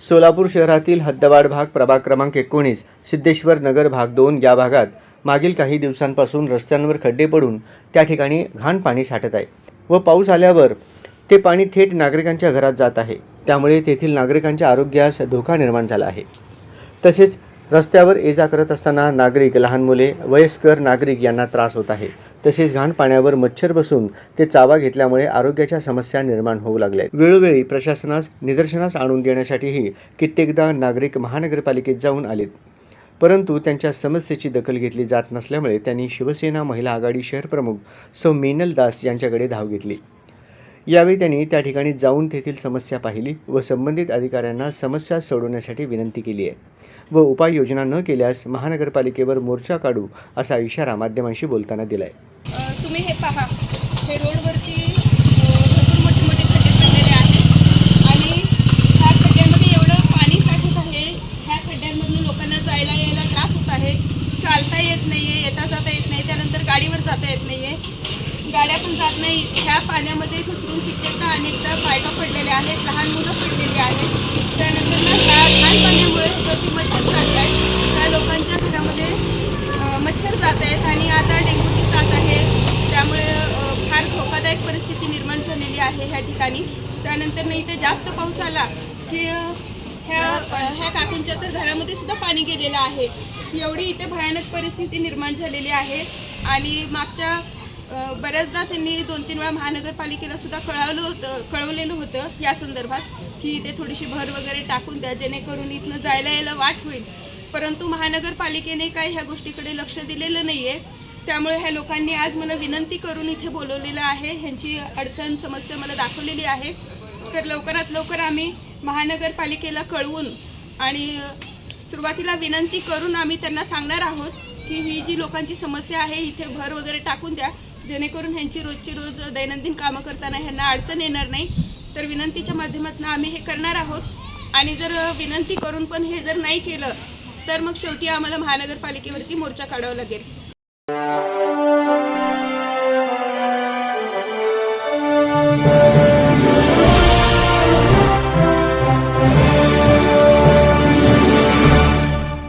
सोलापूर शहरातील हद्दवाड भाग प्रभाग क्रमांक एकोणीस सिद्धेश्वर नगर भाग दोन या भागात मागील काही दिवसांपासून रस्त्यांवर खड्डे पडून त्या ठिकाणी घाण पाणी साठत आहे व पाऊस आल्यावर ते पाणी थेट नागरिकांच्या घरात जात आहे. त्यामुळे तेथील नागरिकांच्या आरोग्यास धोका निर्माण झाला आहे. तसेच रस्त्यावर ये जा करत असताना नागरिक लहान मुले वयस्कर नागरिक यांना त्रास होत आहे. तसेच घाण पाण्यावर मच्छर बसून ते चावा घेतल्यामुळे आरोग्याच्या समस्या निर्माण होऊ लागल्या वेळोवेळी प्रशासनास निदर्शनास आणून देण्यासाठीही कित्येकदा नागरिक महानगरपालिकेत जाऊन आलेत. परंतु त्यांच्या समस्येची दखल घेतली जात नसल्यामुळे त्यांनी शिवसेना महिला आघाडी शहर प्रमुख सौ मेनल दास यांच्याकडे धाव घेतली. यावेळी त्यांनी त्या ठिकाणी जाऊन तेथील समस्या पाहिली व संबंधित अधिकाऱ्यांना समस्या सोडवण्यासाठी विनंती केली आहे. व उपाययोजना न केल्यास महानगरपालिकेवर मोर्चा काढू असा इशारा माध्यमांशी बोलताना दिला आहे तुम्ही हे पहा. हे रोडवरती भरपूर मोठे मोठे खड्डे पडलेले आहेत. आणि ह्या खड्ड्यांमध्ये एवढं पाणी साठत आहे. ह्या खड्ड्यांमधून लोकांना जायला यायला त्रास होत आहे. चालता येत नाही आहे येता जाता येत नाही. त्यानंतर गाडीवर जाता येत नाही आहे गाड्या पण जात नाही. ह्या पाण्यामध्ये घसरून कित्येकदा अनेकदा बायका पडलेल्या आहेत लहान मुलं पडलेली आहेत. त्यानंतर ना ह्या लहान पाण्यामुळे होतं की मच्छर चालत आहेत. त्या लोकांच्या घरामध्ये मच्छर जात आहेत आणि आता डेंग्यूची साथ आहे. त्यामुळे फार धोकादायक परिस्थिती निर्माण झालेली आहे ह्या ठिकाणी. त्यानंतर ना इथे जास्त पाऊस आला की ह्या ह्या काकूंच्या तर घरामध्ये सुद्धा पाणी गेलेलं आहे. एवढी इथे भयानक परिस्थिती निर्माण झालेली आहे. आणि मागच्या बऱ्याचदा त्यांनी दोन तीन वेळा महानगरपालिकेला सुद्धा कळवलं होतं कळवलेलं होतं या संदर्भात की इथे थोडीशी भर वगैरे टाकून द्या जेणेकरून इथनं जायला यायला वाट होईल. परंतु महानगरपालिकेने काय ह्या गोष्टीकडे लक्ष दिलेलं नाही आहे त्यामुळे ह्या लोकांनी आज मला विनंती करून इथे बोलवलेलं आहे. ह्यांची अडचण समस्या मला दाखवलेली आहे. तर लवकरात लवकर आम्ही महानगरपालिकेला कळवून आणि सुरुवातीला विनंती करून आम्ही त्यांना सांगणार आहोत की ही जी लोकांची समस्या आहे इथे भर वगैरे टाकून द्या. जेणेकरून ह्यांची रोजची रोज दैनंदिन कामं करताना ह्यांना अडचण येणार नाही. तर विनंतीच्या माध्यमातून आम्ही हे करणार आहोत. आणि जर विनंती करून पण हे जर नाही केलं तर मग शेवटी आम्हाला महानगरपालिकेवरती मोर्चा काढावा लागेल.